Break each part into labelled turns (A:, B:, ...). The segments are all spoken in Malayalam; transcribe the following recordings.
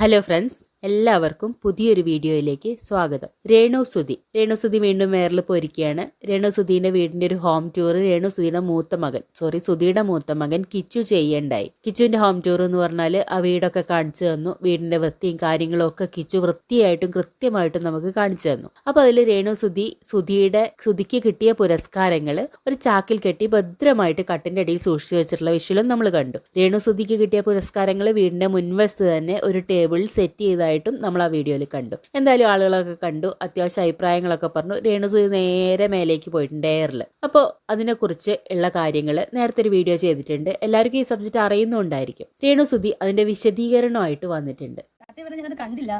A: ഹലോ ഫ്രണ്ട്സ് എല്ലാവർക്കും പുതിയൊരു വീഡിയോയിലേക്ക് സ്വാഗതം. രേണുസുതി രേണുസുതി വീണ്ടും വേറിൽ പോയിരിക്കുകയാണ്. രേണുസുതിന്റെ വീടിന്റെ ഒരു ഹോം ടൂർ രേണുസുതിയുടെ മൂത്ത മകൻ. സോറി സുധിയുടെ മൂത്ത മകൻ കിച്ചു ചെയ്യണ്ടായി. കിച്ചുവിന്റെ ഹോം ടൂർ എന്ന് പറഞ്ഞാൽ ആ വീടൊക്കെ കാണിച്ചു തന്നു. വീടിന്റെ വൃത്തിയും കാര്യങ്ങളും ഒക്കെ കിച്ചു വൃത്തിയായിട്ടും കൃത്യമായിട്ടും നമുക്ക് കാണിച്ചു തന്നു. അപ്പൊ അതിൽ രേണുസുതി സുധിയുടെ സുധിക്ക് കിട്ടിയ പുരസ്കാരങ്ങൾ ഒരു ചാക്കിൽ കെട്ടി ഭദ്രമായിട്ട് കട്ടിന്റെ അടിയിൽ സൂക്ഷിച്ചു വെച്ചിട്ടുള്ള വിഷയം നമ്മൾ കണ്ടു. രേണുസുതിക്ക് കിട്ടിയ പുരസ്കാരങ്ങൾ വീടിന്റെ മുൻവശത്ത് തന്നെ ഒരു ടേബിളിൽ സെറ്റ് ചെയ്തായിട്ടും നമ്മൾ ആ വീഡിയോയിൽ കണ്ടു. എന്തായാലും ആളുകളൊക്കെ കണ്ടു. അത്യാവശ്യം അഭിപ്രായങ്ങളൊക്കെ പറഞ്ഞു. രേണുസുതി നേരെ മേലേക്ക് പോയിട്ടുണ്ട് എയറിൽ അപ്പോൾ അതിനെക്കുറിച്ച് ഉള്ള കാര്യങ്ങൾ നേരത്തെ ഒരു വീഡിയോ ചെയ്തിട്ടുണ്ട്. എല്ലാവർക്കും ഈ സബ്ജക്റ്റ് അറിയുന്നുണ്ടായിരിക്കും രേണുസുതി അതിന്റെ വിശദീകരണമായിട്ട് വന്നിട്ടുണ്ട്.
B: സത്യം പറഞ്ഞാൽ ഞാനത് കണ്ടില്ല.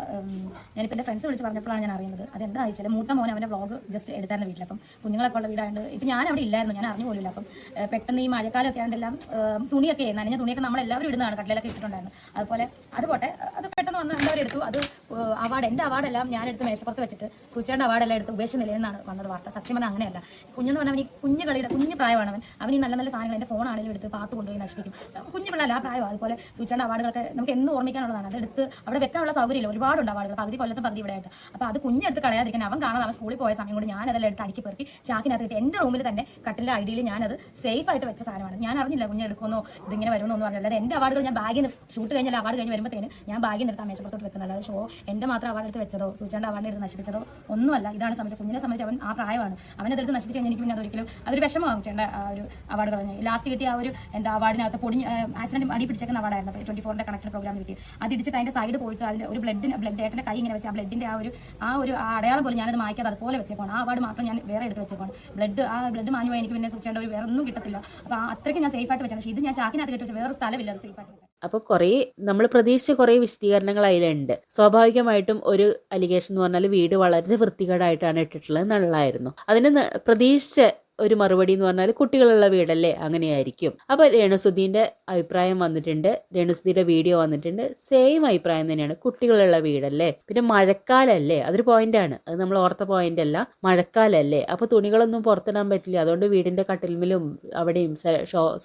B: ഞാനിപ്പോൾ എന്റെ ഫ്രണ്ട്സ് വിളിച്ച് പറഞ്ഞപ്പോഴാണ് ഞാൻ അറിയുന്നത്. അതെന്താ വെച്ചാൽ മൂത്ത മോൻ അവന്റെ വ്ളോഗ് ജസ്റ്റ് എടുത്തായിരുന്നു വീട്ടിൽ അപ്പം കുഞ്ഞുങ്ങളൊക്കെ ഉള്ള വീടായതുകൊണ്ട് ഇപ്പം ഞാൻ അവിടെ ഇല്ലായിരുന്നു. ഞാൻ അറിഞ്ഞു പോലില്ല അപ്പം പെട്ടെന്ന് ഈ മഴക്കാലമൊക്കെ ആണ്ടെല്ലാം തുണിയൊക്കെ നനഞ്ഞ തുണിയൊക്കെ നമ്മളെല്ലാവരും ഇടുന്നതാണ് കട്ടിലൊക്കെ ഇട്ടിട്ടുണ്ടായിരുന്നു. അതുപോലെ അത് പോട്ടെ അത് പെട്ടെന്ന് വന്ന് എല്ലാവരും എടുത്തു. അത് അവാർഡ് എന്റെ അവാർഡെല്ലാം ഞാൻ എടുത്ത് മേശപ്പുറത്ത് വെച്ചിട്ട് സൂചിയുടെ അവാർഡെല്ലാം എടുത്ത് ഉപേക്ഷിച്ച് നിന്നാണ് വന്നത് വാർത്ത. സത്യം പറഞ്ഞാൽ അങ്ങനെയല്ല. കുഞ്ഞെന്ന് പറഞ്ഞാൽ അവൻ കുഞ്ഞു കളിയുടെ കുഞ്ഞു പ്രായമാണ് അവൻ. അവൻ ഈ നല്ല നല്ല സാധനങ്ങൾ എന്റെ ഫോണാണെങ്കിലും എടുത്ത് പാത്ത് കൊണ്ടുപോയി നശിപ്പിക്കും. കുഞ്ഞു പിള്ളേർ ആ പ്രായം അതുപോലെ സൂചിയുടെ അവാർഡുകളൊക്കെ നമുക്ക് എന്ന് ഓർമ്മിക്കാനുള്ളതാണ്. അതെടുത്ത് അവിടെ വെക്കാനുള്ള സൗകര്യമില്ല. ഒരുപാടുണ്ട് അവാർഡുകൾ പകുതി കൊല്ലത്തും പകുതി ഇവിടെ ആയിട്ട്. അപ്പോൾ അത് കുഞ്ഞെടുത്ത് കളയാതിരിക്കാൻ അവൻ കാണാതെ അവൻ സ്കൂളിൽ പോയ സമയം കൊണ്ട് ഞാൻ അതെല്ലാം എടുത്ത് അടിക്കി പെറുക്കി ചാക്കിനകത്ത് കിട്ടി എന്റെ റൂമിൽ തന്നെ കട്ടിലെ ഐഡിയിൽ ഞാനത് സേഫ് ആയിട്ട് വെച്ച സാധനമാണ്. ഞാൻ അറിഞ്ഞില്ല കുഞ്ഞ് എടുക്കുമെന്നോ ഇതിങ്ങനെ വരുമെന്നോ എന്ന് അറിയില്ല എന്റെ അവാർഡുകൾ ഞാൻ ബാഗിൽ നിന്ന് ഷൂട്ട് കഴിഞ്ഞാൽ അവാർഡ് കഴിഞ്ഞ് വരുമ്പോഴത്തേന് ഞാൻ ബാഗിൽ നിന്ന് എടുത്താൽ മേശപ്പുറത്തോട്ട് വെക്കുന്നത് ഷോ എന്റെ മാത്രം അവാർഡ് എടുത്ത് വെച്ചതോ സൂചിയുടെ അവാർഡ് എടുത്ത് നശിപ്പിച്ചതോ ഒന്നുമല്ല. ഇതാണ് സംബന്ധിച്ചത് കുഞ്ഞിനെ സംബന്ധിച്ച് അവൻ ആ പ്രായമാണ്. അവനെടുത്ത് നശിപ്പിച്ച് കഴിഞ്ഞാൽ എനിക്ക് പിന്നെ അതൊരിക്കലും അതൊരു വിഷമമാകും ചേട്ടൻ ആ ഒരു അവാർഡ് പറഞ്ഞു ലാസ്റ്റ് കിട്ടിയ ആ ഒരു എന്താ അവാർഡിനകത്ത് പൊടി ആക്സിഡന്റ് അടി പിടിച്ചേക്കുന്ന അവാർഡായിരുന്നു. ട്വന്റി ഫോറിന്റെ കണക്ട് പ്രോഗ്രാം കിട്ടി. അത് ഇടിച്ചിട്ട് അതിന്റെ സൈഡ് പോയിട്ട് അതിന്റെ ഒരു ബ്ലഡിന് ബ്ലഡ് ഏട്ടന്റെ കൈ ഇങ്ങനെ വെച്ച് ആ ബ്ലഡിന്റെ ആ ഒരു ആ ഒരു അടയാളം പോലും ഞാനത് മായ്ക്കാതെ അതുപോലെ വെച്ചേക്കോണം ആ അവാർഡ് മാത്രം ഞാൻ വേറെ എടുത്ത് വെച്ചേക്കോണം ബ്ലഡ് ആ ബ്ലഡ് മാഞ്ഞു എനിക്ക് പിന്നെ സൂക്ഷിക്കേണ്ട ഒരു വേറെ ഒന്നും കിട്ടത്തില്ല. അപ്പൊ അത്രയ്ക്ക് ഞാൻ സേഫ് ആയിട്ട് വെച്ചാൽ പക്ഷേ ഇത് ഞാൻ ചാക്കിനകത്ത് കെട്ടി വെച്ച വേറെ സ്ഥലമില്ല സേഫ് ആയിട്ട്.
A: അപ്പോൾ കുറേ നമ്മൾ പ്രതീക്ഷിച്ച കുറേ വിശദീകരണങ്ങൾ അതിലുണ്ട്. സ്വാഭാവികമായിട്ടും ഒരു അലിഗേഷൻ എന്ന് പറഞ്ഞാൽ വീട് വളരെ വൃത്തികേടായിട്ടാണ് ഇട്ടിട്ടുള്ളത് എന്നുള്ളതായിരുന്നു. അതിന് പ്രതീക്ഷിച്ച ഒരു മറുപടി എന്ന് പറഞ്ഞാൽ കുട്ടികളുള്ള വീടല്ലേ? അങ്ങനെയായിരിക്കും. അപ്പോൾ രേണുസുധീന്റെ അഭിപ്രായം വന്നിട്ടുണ്ട്. രേണുസുദ്ധിയുടെ വീഡിയോ വന്നിട്ടുണ്ട്. സെയിം അഭിപ്രായം തന്നെയാണ്. കുട്ടികളുള്ള വീടല്ലേ? പിന്നെ മഴക്കാലല്ലേ? അതൊരു പോയിന്റാണ് അത് നമ്മൾ ഓർത്ത പോയിന്റ് അല്ല. മഴക്കാലല്ലേ? അപ്പോൾ തുണികളൊന്നും പുറത്തിടാൻ പറ്റില്ല. അതുകൊണ്ട് വീടിന്റെ കട്ടിൽമിലും അവിടെയും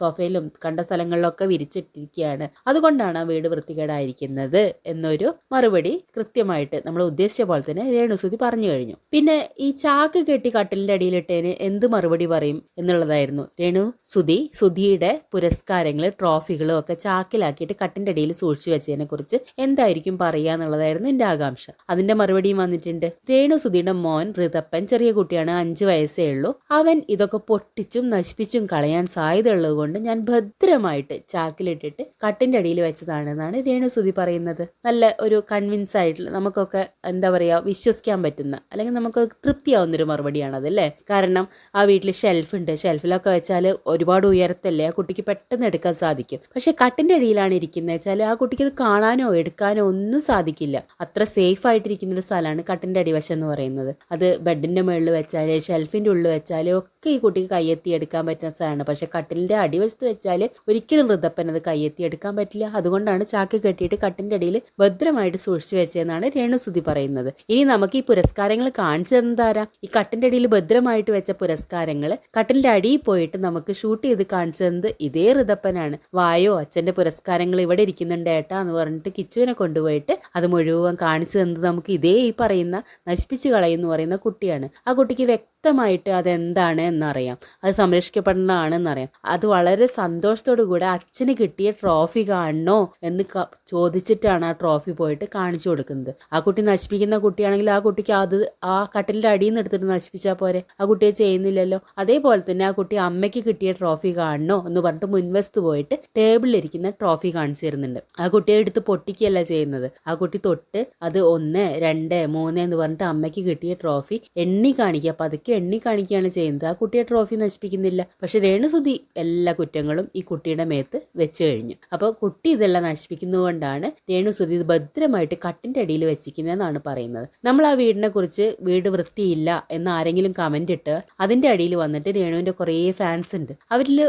A: സോഫയിലും കണ്ട സ്ഥലങ്ങളിലൊക്കെ വിരിച്ചിട്ടിരിക്കുകയാണ്. അതുകൊണ്ടാണ് ആ വീട് വൃത്തികേടായിരിക്കുന്നത് എന്നൊരു മറുപടി കൃത്യമായിട്ട് നമ്മൾ ഉദ്ദേശിച്ച പോലെ തന്നെ രേണുസുതി പറഞ്ഞു കഴിഞ്ഞു. പിന്നെ ഈ ചാക്ക് കെട്ടി കട്ടിലിന്റെ അടിയിലിട്ടതിന് എന്ത് മറുപടി പറയും എന്നുള്ളതായിരുന്നു. രേണു സുധി സുധിയുടെ പുരസ്കാരങ്ങൾ ട്രോഫികളും ഒക്കെ ചാക്കിലാക്കിയിട്ട് കട്ടിന്റെ അടിയിൽ സൂക്ഷിച്ചു വെച്ചതിനെ കുറിച്ച് എന്തായിരിക്കും പറയുക എന്നുള്ളതായിരുന്നു എന്റെ ആകാംക്ഷ. അതിന്റെ മറുപടിയും വന്നിട്ടുണ്ട്. രേണു സുധിയുടെ മോൻ ഋതപ്പൻ ചെറിയ കുട്ടിയാണ് അഞ്ചു വയസ്സേ ഉള്ളൂ. അവൻ ഇതൊക്കെ പൊട്ടിച്ചും നശിപ്പിച്ചും കളയാൻ സാധ്യതയുള്ളത് കൊണ്ട് ഞാൻ ഭദ്രമായിട്ട് ചാക്കിലിട്ടിട്ട് കട്ടിന്റെ അടിയിൽ വെച്ചതാണെന്നാണ് രേണു സുധി പറയുന്നത്. നല്ല ഒരു കൺവിൻസ് ആയിട്ടുള്ള നമുക്കൊക്കെ എന്താ പറയാ വിശ്വസിക്കാൻ പറ്റുന്ന അല്ലെങ്കിൽ നമുക്ക് തൃപ്തിയാവുന്ന തൃപ്തിയാവുന്നൊരു മറുപടിയാണ് അതല്ലേ കാരണം ആ വീട്ടിൽ ഷെൽഫ് ഉണ്ട് ഷെൽഫിലൊക്കെ വെച്ചാൽ ഒരുപാട് ഉയരത്തല്ലേ? ആ കുട്ടിക്ക് പെട്ടെന്ന് എടുക്കാൻ സാധിക്കും. പക്ഷെ കട്ടിന്റെ അടിയിലാണ് ഇരിക്കുന്നത് വെച്ചാൽ ആ കുട്ടിക്ക് അത് കാണാനോ എടുക്കാനോ ഒന്നും സാധിക്കില്ല. അത്ര സേഫ് ആയിട്ടിരിക്കുന്ന ഒരു സ്ഥലമാണ് കട്ടിന്റെ അടിവശം എന്ന് പറയുന്നത്. അത് ബെഡിന്റെ മുകളിൽ വെച്ചാൽ ഷെൽഫിന്റെ ഉള്ളിൽ വെച്ചാൽ ഒക്കെ ഈ കുട്ടിക്ക് കയ്യെത്തി എടുക്കാൻ പറ്റുന്ന സ്ഥലമാണ്. പക്ഷെ കട്ടിലിന്റെ അടിവശത്ത് വെച്ചാൽ ഒരിക്കലും വൃദ്ധപ്പൻ അത് കയ്യെത്തി എടുക്കാൻ പറ്റില്ല. അതുകൊണ്ടാണ് ചാക്ക് കെട്ടിയിട്ട് കട്ടിന്റെ അടിയിൽ ഭദ്രമായിട്ട് സൂക്ഷിച്ചു വെച്ചതെന്നാണ് രേണുസുതി പറയുന്നത്. ഇനി നമുക്ക് ഈ പുരസ്കാരങ്ങൾ കാണിച്ചു തന്നതാരാ ഈ കട്ടിന്റെ അടിയിൽ ഭദ്രമായിട്ട് വെച്ച പുരസ്കാരങ്ങൾ കട്ടിലിന്റെ അടിയിൽ പോയിട്ട് നമുക്ക് ഷൂട്ട് ചെയ്ത് കാണിച്ചു തന്നത് ഇതേ ഋതപ്പനാണ്. വായോ അച്ഛന്റെ പുരസ്കാരങ്ങൾ ഇവിടെ ഇരിക്കുന്നുണ്ട് ഏട്ടാ എന്ന് പറഞ്ഞിട്ട് കിച്ചുവിനെ കൊണ്ടുപോയിട്ട് അത് മുഴുവൻ കാണിച്ചു തന്നത് നമുക്ക് ഇതേ ഈ പറയുന്ന നശിപ്പിച്ച് കളയുന്നു പറയുന്ന കുട്ടിയാണ്. ആ കുട്ടിക്ക് വ്യക്തമായിട്ട് അതെന്താണ് എന്നറിയാം. അത് സംരക്ഷിക്കപ്പെടേണ്ടതാണെന്നറിയാം അത് വളരെ സന്തോഷത്തോടു കൂടെ അച്ഛന് കിട്ടിയ ട്രോഫി കാണണോ എന്ന് ചോദിച്ചിട്ടാണ് ആ ട്രോഫി പോയിട്ട് കാണിച്ചു കൊടുക്കുന്നത്. ആ കുട്ടി നശിപ്പിക്കുന്ന കുട്ടിയാണെങ്കിൽ ആ കുട്ടിക്ക് അത് ആ കട്ടിലിന്റെ അടിയിൽ നിന്ന് എടുത്തിട്ട് നശിപ്പിച്ചാൽ പോരെ. ആ കുട്ടിയെ ചെയ്യുന്നില്ലല്ലോ. അതേപോലെ തന്നെ ആ കുട്ടി അമ്മയ്ക്ക് കിട്ടിയ ട്രോഫി കാണണോ എന്ന് പറഞ്ഞിട്ട് മുൻവശത്ത് പോയിട്ട് ടേബിളിലിരിക്കുന്ന ട്രോഫി കാണിച്ചു തരുന്നുണ്ട്. ആ കുട്ടിയെ എടുത്ത് പൊട്ടിക്കുകയല്ല ചെയ്യുന്നത്. ആ കുട്ടി തൊട്ട് അത് ഒന്ന് രണ്ട് മൂന്ന് എന്ന് പറഞ്ഞിട്ട് അമ്മയ്ക്ക് കിട്ടിയ ട്രോഫി എണ്ണി കാണിക്കുക. പതുക്കെ എണ്ണി കാണിക്കുകയാണ് ചെയ്യുന്നത്. ആ കുട്ടിയെ ട്രോഫി നശിപ്പിക്കുന്നില്ല. പക്ഷെ രേണുസുതി എല്ലാ കുറ്റങ്ങളും ഈ കുട്ടിയുടെ മേത്ത് വെച്ച് കഴിഞ്ഞു. അപ്പോൾ കുട്ടി ഇതെല്ലാം നശിപ്പിക്കുന്നതുകൊണ്ടാണ് രേണുസുതി ഇത് ഭദ്രമായിട്ട് കട്ടിന്റെ അടിയിൽ വെച്ചിരിക്കുന്നതെന്നാണ് പറയുന്നത്. നമ്മൾ ആ വീടിനെ കുറിച്ച് വീട് വൃത്തിയില്ല എന്ന് ആരെങ്കിലും കമന്റ് ഇട്ട് അതിന്റെ അടിയിൽ വന്നിട്ട് രേണുവിന്റെ കുറേ ഫാൻസ് ഉണ്ട്. അവരിൽ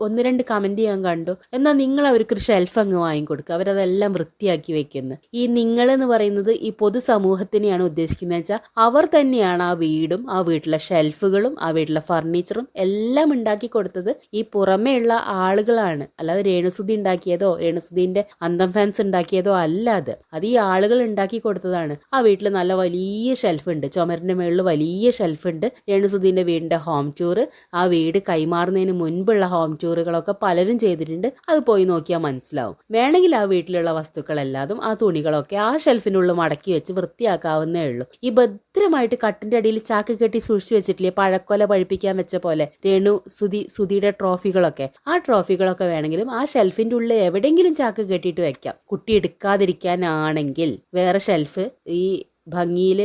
A: ഒന്ന് രണ്ട് കമന്റ് ചെയ്യാൻ കണ്ടു. എന്നാൽ നിങ്ങൾ അവർക്ക് ഒരു ഷെൽഫ് അങ്ങ് വാങ്ങിക്കൊടുക്കുക അവരതെല്ലാം വൃത്തിയാക്കി വെക്കുന്നു. ഈ നിങ്ങൾ എന്ന് പറയുന്നത് ഈ പൊതുസമൂഹത്തിനെയാണ് ഉദ്ദേശിക്കുന്നത് വെച്ചാൽ അവർ തന്നെയാണ് ആ വീടും ആ വീട്ടിലെ ഷെൽഫുകളും ആ വീട്ടിലെ ഫർണിച്ചറും എല്ലാം ഉണ്ടാക്കി കൊടുത്തത് ഈ പുറമേയുള്ള ആളുകളാണ്. അല്ലാതെ രേണുസുതി ഉണ്ടാക്കിയതോ രേണുസുതിന്റെ അന്തം ഫാൻസ് ഉണ്ടാക്കിയതോ അല്ല അത്. അത് ഈ ആളുകൾ ഉണ്ടാക്കി കൊടുത്തതാണ്. ആ വീട്ടിൽ നല്ല വലിയ ഷെൽഫ് ഉണ്ട് ചുമരിന്റെ മേളിൽ വലിയ ഷെൽഫ് ഉണ്ട് രേണുസുതിന്റെ വീടിന്റെ ഹോം ടൂർ ആ വീട് കൈമാറുന്നതിന് മുൻപുള്ള ഹോം ടൂറുകളൊക്കെ പലരും ചെയ്തിട്ടുണ്ട്. അത് പോയി നോക്കിയാൽ മനസ്സിലാവും. വേണമെങ്കിൽ ആ വീട്ടിലുള്ള വസ്തുക്കളെല്ലാതും ആ തുണികളൊക്കെ ആ ഷെൽഫിനുള്ളിൽ മടക്കി വെച്ച് വൃത്തിയാക്കാവുന്നേ ഉള്ളൂ. ഈ ഭദ്രമായിട്ട് കട്ടിന്റെ അടിയിൽ ചാക്ക് കെട്ടി സൂക്ഷിച്ചു വെച്ചിട്ടില്ലേ? പഴക്കൊല പഴിപ്പിക്കാൻ വെച്ച പോലെ. രേണു സുതി സുതിയുടെ ട്രോഫികളൊക്കെ. ആ ട്രോഫികളൊക്കെ വേണമെങ്കിലും ആ ഷെൽഫിന്റെ ഉള്ളിൽ എവിടെയെങ്കിലും ചാക്ക് കെട്ടിയിട്ട് വെക്കാം. കുട്ടി എടുക്കാതിരിക്കാനാണെങ്കിൽ വേറെ ഷെൽഫ് ഈ ഭംഗിയിൽ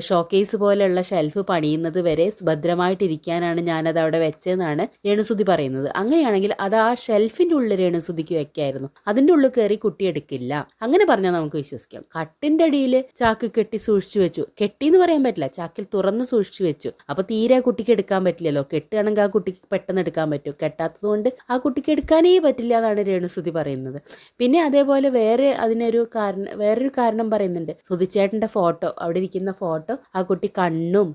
A: ഷോക്കേസ് പോലെയുള്ള ഷെൽഫ് പണിയുന്നത് വരെ ഭദ്രമായിട്ടിരിക്കാനാണ് ഞാനത് അവിടെ വെച്ചതെന്നാണ് രേണുസുതി പറയുന്നത്. അങ്ങനെയാണെങ്കിൽ അത് ആ ഷെൽഫിന്റെ ഉള്ളിൽ രേണുസുതിക്ക് വെക്കായിരുന്നു. അതിന്റെ ഉള്ളിൽ കയറി കുട്ടി എടുക്കില്ല. അങ്ങനെ പറഞ്ഞാൽ നമുക്ക് വിശ്വസിക്കാം. കട്ടിന്റെ അടിയിൽ ചാക്ക് കെട്ടി സൂക്ഷിച്ചു വെച്ചു. കെട്ടി എന്ന് പറയാൻ പറ്റില്ല. ചാക്കിൽ തുറന്ന് സൂക്ഷിച്ചു വെച്ചു. അപ്പോൾ തീരെ കുട്ടിക്ക് എടുക്കാൻ പറ്റില്ലല്ലോ. കെട്ടുകയാണെങ്കിൽ ആ കുട്ടിക്ക് പെട്ടെന്ന് എടുക്കാൻ പറ്റും. കെട്ടാത്തതുകൊണ്ട് ആ കുട്ടിക്ക് എടുക്കാനേ പറ്റില്ല എന്നാണ് രേണുസുതി പറയുന്നത്. പിന്നെ അതേപോലെ വേറെ അതിനൊരു കാരണം വേറൊരു കാരണം പറയുന്നുണ്ട്. സുതിച്ചേട്ടന്റെ ഫോട്ടോ അവിടെ ഇരിക്കുന്ന ഫോട്ടോ ആ കുട്ടി കണ്ണും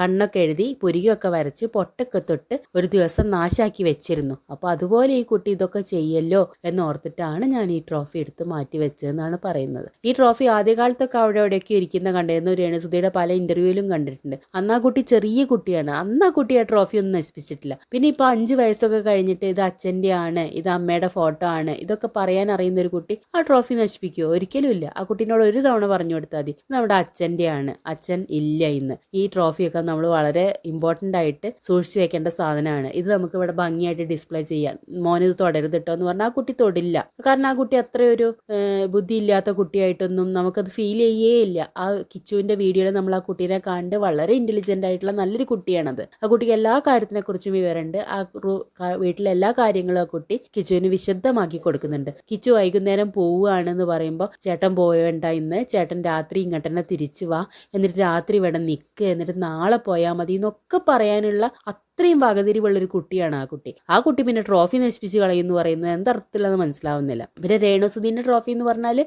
A: കണ്ണൊക്കെ എഴുതി പുരികൊക്കെ വരച്ച് പൊട്ടൊക്കെ തൊട്ട് ഒരു ദിവസം നാശാക്കി വെച്ചിരുന്നു. അപ്പൊ അതുപോലെ ഈ കുട്ടി ഇതൊക്കെ ചെയ്യല്ലോ എന്നോർത്തിട്ടാണ് ഞാൻ ഈ ട്രോഫി എടുത്ത് മാറ്റി വെച്ചതെന്നാണ് പറയുന്നത്. ഈ ട്രോഫി ആദ്യകാലത്തൊക്കെ അവിടെ എവിടെയൊക്കെ ഇരിക്കുന്ന കണ്ടിരുന്നു രേണുസുതിയുടെ പല ഇന്റർവ്യൂവിലും കണ്ടിട്ടുണ്ട്. അന്ന് ആ കുട്ടി ചെറിയ കുട്ടിയാണ്. അന്ന് ആ കുട്ടി ആ ട്രോഫി ഒന്നും നശിപ്പിച്ചിട്ടില്ല. പിന്നെ ഇപ്പൊ അഞ്ച് വയസ്സൊക്കെ കഴിഞ്ഞിട്ട് ഇത് അച്ഛന്റെ ആണ് ഇത് അമ്മയുടെ ഫോട്ടോ ആണ് ഇതൊക്കെ പറയാൻ അറിയുന്ന ഒരു കുട്ടി ആ ട്രോഫി നശിപ്പിക്കുമോ ഒരിക്കലും ഇല്ല. ആ കുട്ടീനോട് ഒരു തവണ പറഞ്ഞു കൊടുത്താൽ മതി. നമ്മുടെ അച്ഛന്റെയാണ് അച്ഛൻ ഇല്ല ഇന്ന്. ഈ ട്രോഫിയൊക്കെ നമ്മൾ വളരെ ഇമ്പോർട്ടന്റ് ആയിട്ട് സൂക്ഷിച്ചു വെക്കേണ്ട സാധനമാണ്. ഇത് നമുക്ക് ഇവിടെ ഭംഗിയായിട്ട് ഡിസ്പ്ലേ ചെയ്യാം. മോനിത് തുടരുത് കേട്ടോ എന്ന് പറഞ്ഞാൽ ആ കുട്ടി തൊടില്ല. കാരണം ആ കുട്ടി അത്രയൊരു ബുദ്ധിയില്ലാത്ത കുട്ടിയായിട്ടൊന്നും നമുക്കത് ഫീൽ ചെയ്യേ ഇല്ല ആ കിച്ചുവിന്റെ വീഡിയോയിൽ നമ്മൾ ആ കുട്ടീനെ കണ്ട് വളരെ ഇന്റലിജന്റ് ആയിട്ടുള്ള നല്ലൊരു കുട്ടിയാണത്. ആ കുട്ടിക്ക് എല്ലാ കാര്യത്തിനെ കുറിച്ചും വിവരമുണ്ട് ആ വീട്ടിലെ എല്ലാ കാര്യങ്ങളും ആ കുട്ടി കിച്ചുവിന് വിശദമാക്കി കൊടുക്കുന്നുണ്ട്. കിച്ചു വൈകുന്നേരം പോവുകയാണെന്ന് പറയുമ്പോൾ ചേട്ടൻ പോവേണ്ട ഇന്ന്. ചേട്ടൻ രാത്രി ഇങ്ങോട്ട് തന്നെ തിരിച്ചു വാ. എന്നിട്ട് രാത്രി ഇവിടെ നിൽക്കുക എന്നിട്ട് നാളെ പോയാൽ മതി. എന്നൊക്കെ പറയാനുള്ള അത്രയും വകതിരിവുള്ളൊരു കുട്ടിയാണ് ആ കുട്ടി. ആ കുട്ടി പിന്നെ ട്രോഫി നശിപ്പിച്ച് കളയുന്നു പറയുന്നത് എന്തർത്ഥത്തിലെന്ന് മനസ്സിലാവുന്നില്ല. പിന്നെ രേണുസുധീന്റെ ട്രോഫി എന്ന് പറഞ്ഞാൽ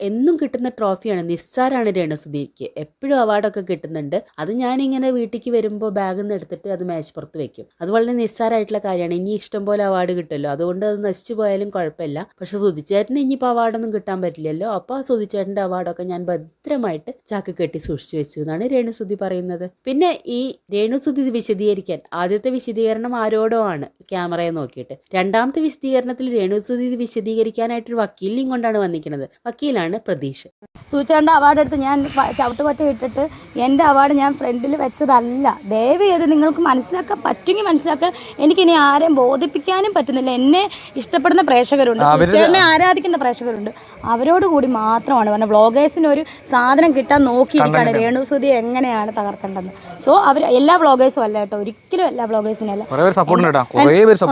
A: എന്നും കിട്ടുന്ന ട്രോഫിയാണ്. നിസ്സാരാണ് രേണുസുധീക്ക്. എപ്പോഴും അവാർഡൊക്കെ കിട്ടുന്നുണ്ട്. അത് ഞാനിങ്ങനെ വീട്ടിലേക്ക് വരുമ്പോൾ ബാഗിൽ നിന്ന് എടുത്തിട്ട് അത് മാച്ച് മേശപ്പുറത്ത് വെക്കും. അത് വളരെ നിസ്സാരമായിട്ടുള്ള കാര്യമാണ്. ഇനി ഇഷ്ടം പോലെ അവാർഡ് കിട്ടുമല്ലോ. അതുകൊണ്ട് അത് നശിച്ചു പോയാലും കുഴപ്പമില്ല. പക്ഷെ സുധിച്ചേട്ടന് ഇനിയിപ്പോൾ അവാർഡൊന്നും കിട്ടാൻ പറ്റില്ലല്ലോ. അപ്പോൾ ആ സുധിച്ചേട്ടന്റെ അവാർഡൊക്കെ ഞാൻ ഭദ്രമായിട്ട് ചാക്ക് കെട്ടി സൂക്ഷിച്ചു വെച്ചു എന്നാണ് രേണുസുധി പറയുന്നത്. പിന്നെ ഈ രേണുസുധി ഇത് വിശദീകരിക്കാൻ ആദ്യത്തെ വിശദീകരണം ആരോടോ ആണ് ക്യാമറയെ നോക്കിയിട്ട്. രണ്ടാമത്തെ വിശദീകരണത്തിൽ രേണുസുധി വിശദീകരിക്കാനായിട്ട് ഒരു വക്കീലിനെയും കൊണ്ടാണ് വന്നിരിക്കുന്നത്. വക്കീലാണ് പ്രതീഷ്.
B: സൂചാണ്ട് അവാർഡ് എടുത്ത് ഞാൻ ചവിട്ടുകൊറ്റ ഇട്ടിട്ട് എന്റെ അവാർഡ് ഞാൻ ഫ്രണ്ടിൽ വെച്ചതല്ല. ദയവ് ചെയ്ത് നിങ്ങൾക്ക് മനസ്സിലാക്കാൻ പറ്റുമെങ്കിൽ മനസ്സിലാക്കാൻ. എനിക്കിനി ആരെയും ബോധിപ്പിക്കാനും പറ്റുന്നില്ല. എന്നെ ഇഷ്ടപ്പെടുന്ന പ്രേക്ഷകരുണ്ട്. സൂചാണ്ടിനെ ആരാധിക്കുന്ന പ്രേക്ഷകരുണ്ട്. അവരോട് കൂടി മാത്രമാണ് പറഞ്ഞത്. വ്ളോഗേഴ്സിന് ഒരു സാധനം കിട്ടാൻ നോക്കിയിരിക്കുകയാണ്. രേണുസുതി എങ്ങനെയാണ് തകർക്കേണ്ടത് സോ അവർ എല്ലാ വ്ളോഗേഴ്സും അല്ല കേട്ടോ ഒരിക്കലും എല്ലാ വ്ളോഗേഴ്സിനും അല്ല.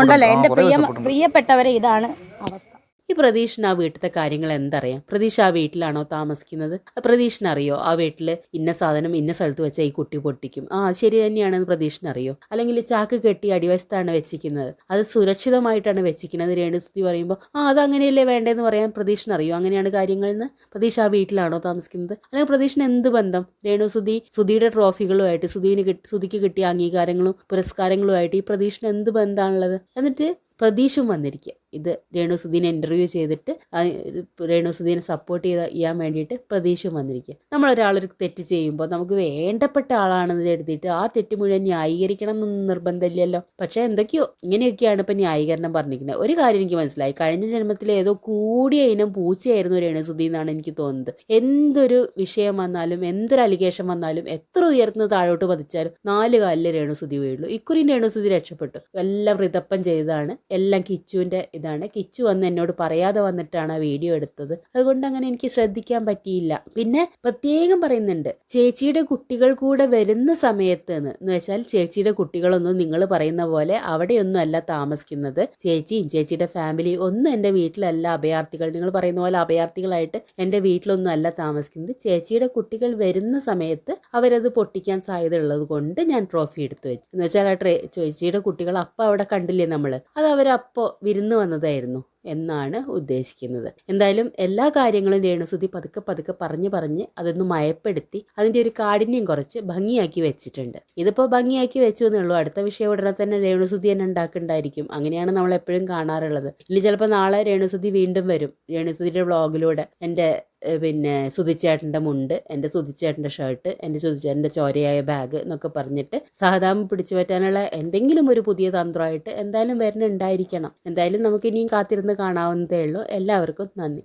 B: ഉണ്ടല്ലോ?
C: എന്റെ
B: പ്രിയ പ്രിയപ്പെട്ടവരെ ഇതാണ് അവസ്ഥ.
A: ഈ പ്രതീഷിന് ആ വീട്ടിലത്തെ കാര്യങ്ങൾ എന്തറിയാം? പ്രതീഷ് ആ വീട്ടിലാണോ താമസിക്കുന്നത്? പ്രതീഷിന് അറിയോ ആ വീട്ടിൽ ഇന്ന സാധനം ഇന്ന സ്ഥലത്ത് വെച്ചാൽ ഈ കുട്ടി പൊട്ടിക്കും. ആ ശരി തന്നെയാണെന്ന് പ്രതീഷിന് അറിയോ അല്ലെങ്കിൽ ചാക്ക് കെട്ടി അടിവശത്താണ് വെച്ചിരിക്കുന്നത്. അത് സുരക്ഷിതമായിട്ടാണ് വെച്ചിരിക്കുന്നത് രേണുസുതി പറയുമ്പോൾ ആ അത് അങ്ങനെയല്ലേ വേണ്ടതെന്ന് പറയാൻ പ്രതീഷിന് അറിയോ അങ്ങനെയാണ് കാര്യങ്ങൾ എന്ന് പ്രതീഷ് ആ വീട്ടിലാണോ താമസിക്കുന്നത്? അല്ലെങ്കിൽ പ്രതീഷിന് എന്ത് ബന്ധം? രേണുസുതി സുധിയുടെ ട്രോഫികളുമായിട്ട് സുധീന് കിട്ടി സുധിക്ക് കിട്ടിയ അംഗീകാരങ്ങളും പുരസ്കാരങ്ങളുമായിട്ട് ഈ പ്രതീഷിന് എന്ത് ബന്ധമാണുള്ളത് എന്നിട്ട് പ്രതീഷും വന്നിരിക്കുക ഇത് രേണുസുദീനെ ഇന്റർവ്യൂ ചെയ്തിട്ട് ആ രേണുസുദീനെ സപ്പോർട്ട് ചെയ്ത ചെയ്യാൻ വേണ്ടിയിട്ട് പ്രതീക്ഷ വന്നിരിക്കുക നമ്മളൊരാളൊരു തെറ്റ് ചെയ്യുമ്പോൾ നമുക്ക് വേണ്ടപ്പെട്ട ആളാണെന്ന് എഴുതിയിട്ട് ആ തെറ്റ് മുഴുവൻ ന്യായീകരിക്കണം എന്നൊന്നും നിർബന്ധമില്ലല്ലോ. പക്ഷേ എന്തൊക്കെയോ ഇങ്ങനെയൊക്കെയാണ് ഇപ്പം ന്യായീകരണം പറഞ്ഞിരിക്കുന്നത്. ഒരു കാര്യം എനിക്ക് മനസ്സിലായി. കഴിഞ്ഞ ജന്മത്തിലെ ഏതോ കൂടിയ ഇനം പൂച്ചയായിരുന്നു രേണുസുദി എന്നാണ് എനിക്ക് തോന്നുന്നത്. എന്തൊരു വിഷയം വന്നാലും എന്തൊരു അലിഗേഷൻ വന്നാലും എത്ര ഉയർന്ന് താഴോട്ട് പതിച്ചാലും നാല് കാലിലെ രേണുസുദ്ധി വീഴുള്ളൂ. ഇക്കുറി രേണുസുദ്ധി രക്ഷപ്പെട്ടു. എല്ലാം റിതപ്പം ചെയ്തതാണ്. എല്ലാം കിച്ചുവിന്റെ ഇതാണ്. കിച്ചു വന്ന് എന്നോട് പറയാതെ വന്നിട്ടാണ് ആ വീഡിയോ എടുത്തത്. അതുകൊണ്ട് അങ്ങനെ എനിക്ക് ശ്രദ്ധിക്കാൻ പറ്റിയില്ല. പിന്നെ പ്രത്യേകം പറയുന്നുണ്ട് ചേച്ചിയുടെ കുട്ടികൾ കൂടെ വരുന്ന സമയത്ത് എന്ന് വെച്ചാൽ ചേച്ചിയുടെ കുട്ടികളൊന്നും നിങ്ങൾ പറയുന്ന പോലെ അവിടെയൊന്നും അല്ല താമസിക്കുന്നത്. ചേച്ചിയും ചേച്ചിയുടെ ഫാമിലി ഒന്നും എന്റെ വീട്ടിലല്ല അഭയാർത്ഥികൾ. നിങ്ങൾ പറയുന്ന പോലെ അഭയാർത്ഥികളായിട്ട് എന്റെ വീട്ടിലൊന്നും അല്ല താമസിക്കുന്നത്. ചേച്ചിയുടെ കുട്ടികൾ വരുന്ന സമയത്ത് അവരത് പൊട്ടിക്കാൻ സാധ്യത ഉള്ളത് കൊണ്ട് ഞാൻ ട്രോഫി എടുത്തു വെച്ചു. എന്ന് വെച്ചാൽ ആ ചേച്ചിയുടെ കുട്ടികൾ അപ്പം അവിടെ കണ്ടില്ലേ നമ്മൾ അത് അവരപ്പോൾ വിരുന്ന് വന്നതായിരുന്നു. എന്നാണ് ഉദ്ദേശിക്കുന്നത്. എന്തായാലും എല്ലാ കാര്യങ്ങളും രേണുസുതി പതുക്കെ പതുക്കെ പറഞ്ഞു പറഞ്ഞ് അതൊന്ന് മയപ്പെടുത്തി അതിന്റെ ഒരു കാഠിന്യം കുറച്ച് ഭംഗിയാക്കി വെച്ചിട്ടുണ്ട്. ഇതിപ്പോൾ ഭംഗിയാക്കി വെച്ചു എന്നേ ഉള്ളൂ അടുത്ത വിഷയം ഉടനെ തന്നെ രേണുസുതി തന്നെ ഉണ്ടാക്കുന്നുണ്ടായിരിക്കും അങ്ങനെയാണ് നമ്മൾ എപ്പോഴും കാണാറുള്ളത്. ഇനി ചിലപ്പോൾ നാളെ രേണുസുതി വീണ്ടും വരും. രേണുസുതിയുടെ വ്ളോഗിലൂടെ എന്റെ പിന്നെ സുതിച്ചേട്ടന്റെ മുണ്ട് എന്റെ സുതിച്ചേട്ടന്റെ ഷർട്ട് എന്റെ സുതിച്ചേട്ടന്റെ ചോരയായ ബാഗ് എന്നൊക്കെ പറഞ്ഞിട്ട് സഹതാപം പിടിച്ചു പറ്റാനുള്ള എന്തെങ്കിലും ഒരു പുതിയ തന്ത്രമായിട്ട് എന്തായാലും വരുന്നുണ്ടായിരിക്കണം. എന്തായാലും നമുക്ക് ഇനിയും കാത്തിരുന്ന് കാണാവുന്നതേ ഉള്ളൂ. എല്ലാവർക്കും നന്ദി.